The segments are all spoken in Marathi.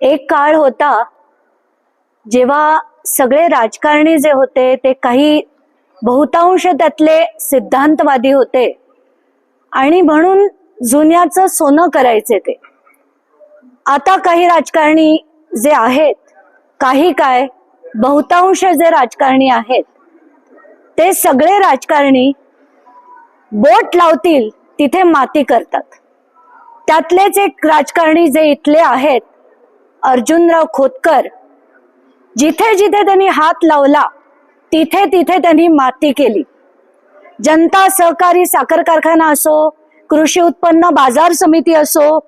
एक काळ होता जेव्हा सगळे राजकारणी जे होते ते काही बहुतांश त्यातले सिद्धांतवादी होते. आणि म्हणून जुन्याचं सोनं करायचे ते. आता काही राजकारणी जे आहेत काही काय बहुतांश जे राजकारणी आहेत ते सगळे राजकारणी बोट लावतील तिथे माती करतात. त्यातलेच एक राजकारणी जे इथले आहेत अर्जुनराव खोतकर. जिथे जिथे त्यांनी हात लावला तिथे तिथे त्यांनी माती केली. जनता सहकारी साखर कारखाना असो कृषी उत्पन्न बाजार समिती असो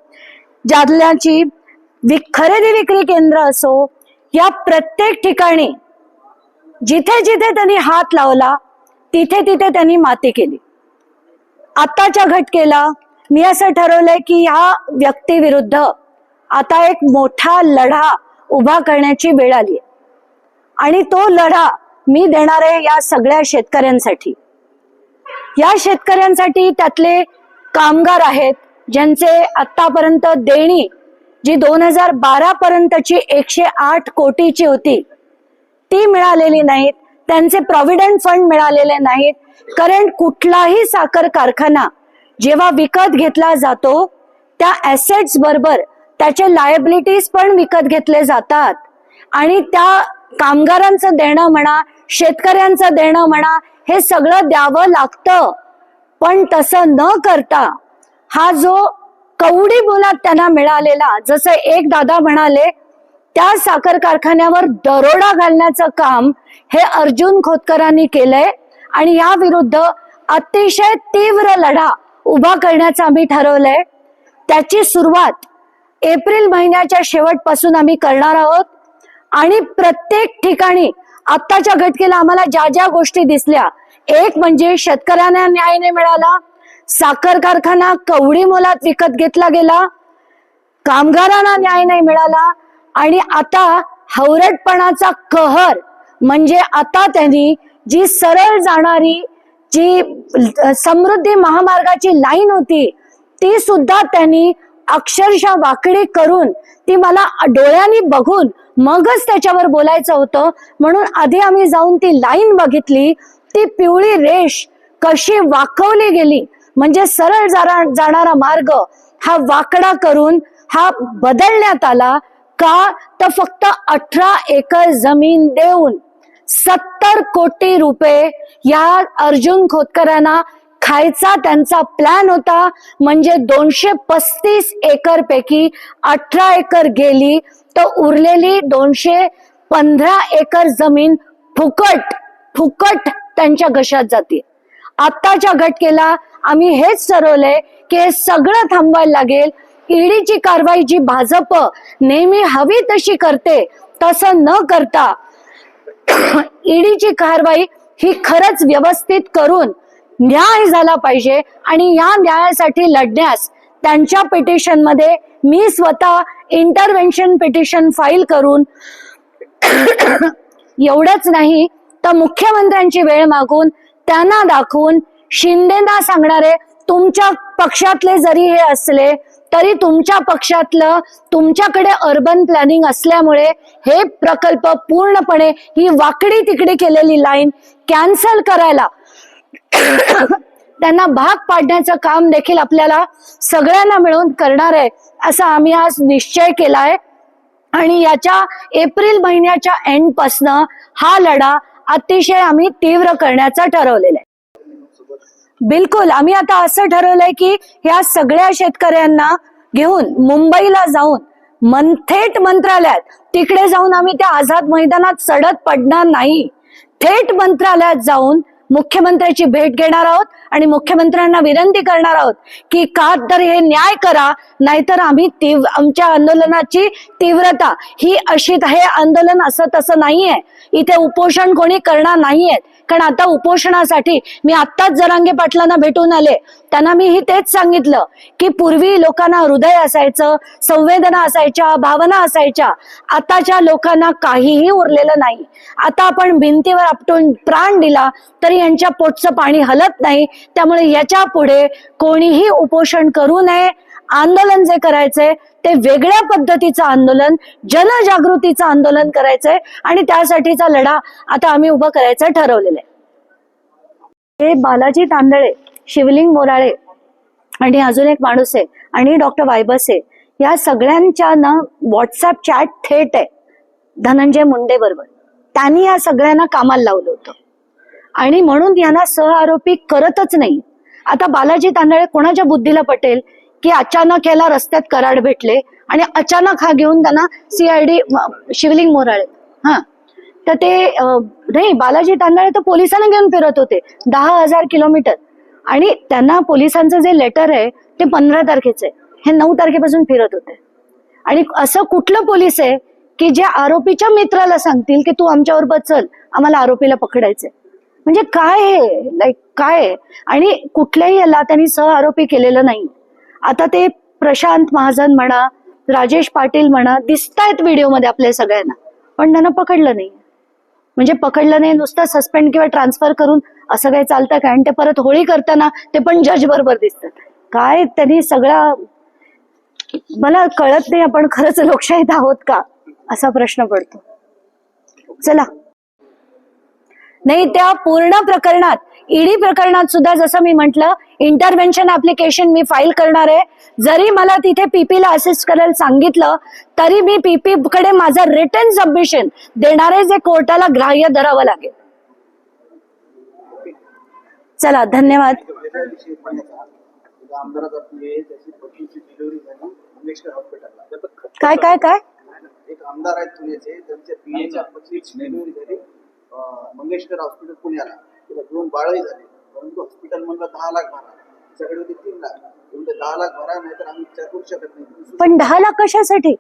जादल्याची विक खरेदी विक्री केंद्र असो या प्रत्येक ठिकाणी जिथे जिथे त्यांनी हात लावला तिथे तिथे त्यांनी माती केली. आताच्या घटकेला मी असं ठरवलंय की ह्या व्यक्तीविरुद्ध आता एक मोठा लढा उभा करण्याची वेळ आली. आणि तो लढा मी देणार आहे या सगळ्या शेतकऱ्यांसाठी. या शेतकऱ्यांसाठी त्यातले कामगार आहेत ज्यांचे आतापर्यंत देणी जी दोन हजार बारा पर्यंतची एकशे आठ कोटीची होती ती मिळालेली नाहीत. त्यांचे प्रॉव्हिडंट फंड मिळालेले नाहीत. कारण कुठलाही साखर कारखाना जेव्हा विकत घेतला जातो त्या ऍसेट्स बरोबर त्याचे लायबिलिटीज पण विकत घेतले जातात. आणि त्या कामगारांचं देणं म्हणा शेतकऱ्यांचं देणं म्हणा हे सगळं द्यावं लागतं. पण तसं न करता हा जो कवडी मुलात त्यांना मिळालेला जसं एक दादा म्हणाले त्या साखर कारखान्यावर दरोडा घालण्याचं काम हे अर्जुन खोतकरांनी केलंय आणि या विरुद्ध अतिशय तीव्र लढा उभा करण्याचं आम्ही ठरवलंय. त्याची सुरुवात एप्रिल महिन्याच्या शेवटपासून आम्ही करणार आहोत. आणि प्रत्येक ठिकाणी आत्ताच्या घटकेला आम्हाला ज्या ज्या गोष्टी दिसल्या एक म्हणजे शेतकऱ्यांना न्याय नाही मिळाला साखर कारखाना कवडी मोलात विकत घेतला गेला कामगारांना न्याय नाही मिळाला आणि आता हवरटपणाचा कहर म्हणजे आता त्यांनी जी सरळ जाणारी जी समृद्धी महामार्गाची लाईन होती ती सुद्धा त्यांनी अक्षरशः वाकडी करून ती मला डोळ्यांनी बघून मगच त्याच्यावर बोलायचं होतं. म्हणून आधी आम्ही जाऊन ती लाईन बघितली. ती पिवळी रेष कशी वाकवली गेली. म्हणजे सरळ जाणारा मार्ग हा वाकडा करून हा बदलण्यात आला. का? तर फक्त अठरा एकर जमीन देऊन सत्तर कोटी रुपये या अर्जुन खोतकरांना खायचा त्यांचा प्लॅन होता. म्हणजे दोनशे पस्तीस एकर पैकी अठरा एकर गेली तर उरलेली दोनशे पंधरा एकर जमीन फुकट फुकट त्यांच्या घशात जाते. आत्ताच्या घटकेला आम्ही हेच ठरवलंय की हे सगळं थांबवायला लागेल. ईडीची कारवाई जी भाजप नेहमी हवी तशी करते तसं न करता ईडीची कारवाई ही खरंच व्यवस्थित करून न्याय झाला पाहिजे आणि या न्यायासाठी लढण्यास त्यांच्या पिटिशनमध्ये मी स्वतः इंटरव्हेन्शन पिटिशन फाईल करून एवढंच नाही तर मुख्यमंत्र्यांची वेळ मागून त्यांना दाखवून शिंदेना सांगणारे तुमच्या पक्षातले जरी हे असले तरी तुमच्या पक्षातलं तुमच्याकडे अर्बन प्लॅनिंग असल्यामुळे हे प्रकल्प पूर्णपणे ही वाकडी तिकडी केलेली लाईन कॅन्सल करायला त्यांना भाग पाडण्याचं काम देखील आपल्याला सगळ्यांना मिळून करणार आहे असा आम्ही आज निश्चय केलाय. आणि याच्या एप्रिल महिन्याच्या एंड पासनं हा लढा अतिशय आम्ही तीव्र करण्याचा ठरवलेला आहे. बिलकुल आम्ही आता असं ठरवलंय की ह्या सगळ्या शेतकऱ्यांना घेऊन मुंबईला जाऊन मन थेट मंत्रालयात तिकडे जाऊन आम्ही त्या आझाद मैदानात सडत पडणार नाही. थेट मंत्रालयात जाऊन मुख्यमंत्र्याची भेट घेणार आहोत. आणि मुख्यमंत्र्यांना विनंती करणार आहोत की का तर हे न्याय करा नाहीतर आम्ही तीव्र आमच्या आंदोलनाची तीव्रता ही अशी हे आंदोलन असं तसं नाहीये. इथे उपोषण कोणी करणार नाहीये. कारण आता उपोषणासाठी मी आत्ताच जरांगे पाटलांना भेटून आले. त्यांना मी ही तेच सांगितलं की पूर्वी लोकांना हृदय असायचं संवेदना असायच्या भावना असायच्या. आताच्या लोकांना काहीही उरलेलं नाही. आता आपण भिंतीवर आपटून प्राण दिला तरी यांच्या पोटचं पाणी हलत नाही त्यामुळे याच्यापुढे कोणीही उपोषण करू नये आंदोलन जे करायचंय ते वेगळ्या पद्धतीचं आंदोलन जनजागृतीचं आंदोलन करायचंय आणि त्यासाठीचा लढा आता आम्ही उभं करायचं ठरवलेलं आहे. हे बालाजी तांदळे शिवलिंग मोराळे आणि अजून एक माणूस आहे आणि डॉक्टर वायबसे या सगळ्यांच्या ना व्हॉट्सअप चॅट थेट आहे. धनंजय मुंडे बरोबर त्यांनी या सगळ्यांना कामाला लावलं होतं. आणि म्हणून यांना सहआरोपी करतच नाही. आता बालाजी तांदळे कोणाच्या बुद्धीला पटेल की अचानक याला रस्त्यात कराड भेटले आणि अचानक हा घेऊन त्यांना सीआयडी शिवलिंग मोराळे. हा. तर ते नाही बालाजी तांदळे तर पोलिसांना घेऊन फिरत होते. दहा हजार किलोमीटर. आणि त्यांना पोलिसांचं जे लेटर आहे ते पंधरा तारखेचं आहे. हे नऊ तारखेपासून फिरत होते. आणि असं कुठलं पोलीस आहे की जे आरोपीच्या मित्राला सांगतील की तू आमच्यावर चल आम्हाला आरोपीला पकडायचंय. म्हणजे काय आहे लाईक काय आहे आणि कुठल्याही याला त्यांनी सह आरोपी केलेलं नाही. आता ते प्रशांत महाजन म्हणा राजेश पाटील म्हणा दिसतायत व्हिडिओमध्ये आपल्या सगळ्यांना. पण त्यांना पकडलं नाही. म्हणजे पकडलं नाही नुसतं सस्पेंड किंवा ट्रान्सफर करून असं काही चालतं का आणि ते परत होळी करताना ते पण जज बरोबर दिसतात. काय त्यांनी सगळा मला कळत नाही आपण खरंच लोकशाहीत आहोत का? असा प्रश्न पडतो. चला. नाही त्या पूर्ण प्रकरणात ईडी प्रकरणात सुद्धा जसं मी म्हंटल इंटरव्हेन्शन ऍप्लिकेशन मी फाईल करणार आहे. जरी मला तिथे पीपीला असिस्ट करायला सांगितलं तरी मी पीपी कडे माझं रिटर्न सबमिशन देणारे जे कोर्टाला ग्राह्य धरावं लागेल. चला धन्यवाद. काय काय काय? एक आमदार आहेत पुण्याचे त्यांच्या पीएच्या डिलिव्हरी झाली. मंगेशकर हॉस्पिटल पुण्याला. तिला दोन बाळही झाले. परंतु हॉस्पिटल म्हणलं दहा लाख भरा तिच्याकडे होते तीन लाख. म्हणजे दहा लाख भरा नाही तर आम्ही विचार करू शकत नाही. पण दहा लाख कशासाठी?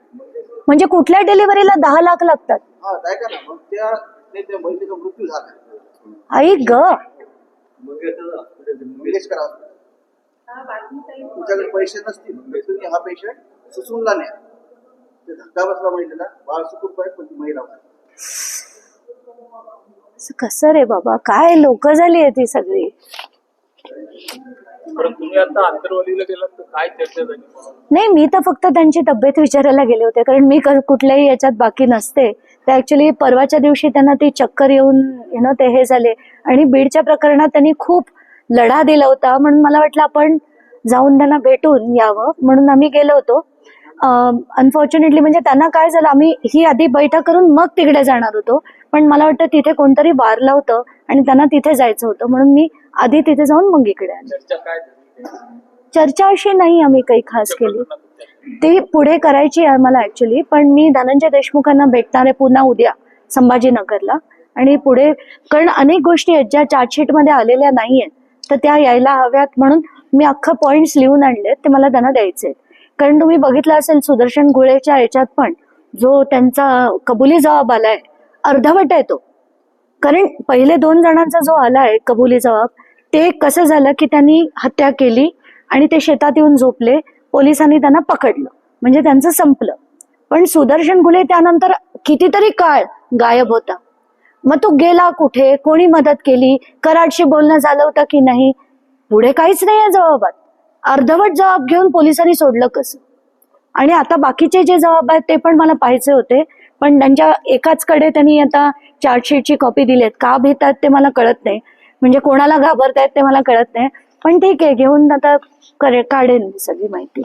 म्हणजे कुठल्या डिलिव्हरीला दहा लाख लागतात? हा ऐका ना. मग त्या महिलेचा मृत्यू झाला. आई ग. मंगेशकर हॉस्पिटल तुमच्याकडे पैसे नसतील. तुम्ही हा पेशंट सुसूनला न्या. ते धक्का बसला महिलेला. बाळ सुखरूप आहे पण ती महिला कसं रे बाबा? काय लोक झाली आहे ती सगळी? नाही मी तर फक्त त्यांची तब्येत विचारायला गेले होते. कारण मी कुठल्याही याच्यात बाकी नसते. तर ऍक्च्युली परवाच्या दिवशी त्यांना ती चक्कर येऊन यु नो ते हे झाले. आणि बीडच्या प्रकरणात त्यांनी खूप लढा दिला होता. म्हणून मला वाटलं आपण जाऊन त्यांना भेटून यावं. म्हणून आम्ही गेलो होतो. अनफॉर्च्युनेटली म्हणजे त्यांना काय झालं आम्ही ही आधी बैठक करून मग तिकडे जाणार होतो. पण मला वाटतं तिथे कोणतरी वारलं होतं आणि त्यांना तिथे जायचं होतं. म्हणून मी आधी तिथे जाऊन मग इकडे आले. चर्चा अशी नाही आम्ही काही खास केली. ती पुढे करायची आहे मला ऍक्च्युली पण मी धनंजय देशमुखांना भेटणार आहे पुन्हा उद्या संभाजीनगरला. आणि पुढे कारण अनेक गोष्टी आहेत ज्या चार्जशीटमध्ये आलेल्या नाहीयेत. तर त्या यायला हव्यात म्हणून मी अख्खं पॉइंट्स लिहून आणलेत. ते मला त्यांना द्यायचे आहेत. कारण तुम्ही बघितलं असेल सुदर्शन गुळेच्या याच्यात पण जो त्यांचा कबुली जबाब आलाय अर्धवट आहे तो. कारण पहिले दोन जणांचा जो आलाय कबुली जबाब ते कसं झालं की त्यांनी हत्या केली आणि ते शेतात येऊन झोपले पोलिसांनी त्यांना पकडलं. म्हणजे त्यांचं संपलं. पण सुदर्शन गुले त्यानंतर कितीतरी काळ गायब होता. मग तो गेला कुठे? कोणी मदत केली? कराडशी बोलणं झालं होतं की नाही? पुढे काहीच नाही या जबाबात अर्धवट जबाब घेऊन पोलिसांनी सोडलं कसं? आणि आता बाकीचे जे जबाब आहेत ते पण मला पाहायचे होते. पण त्यांच्या एकाच कडे त्यांनी आता चार्जशीटची कॉपी दिली आहेत का भेटतात ते मला कळत नाही. म्हणजे कोणाला घाबरतायत ते मला कळत नाही. पण ठीक आहे घेऊन आता करे काढेन मी सगळी माहिती.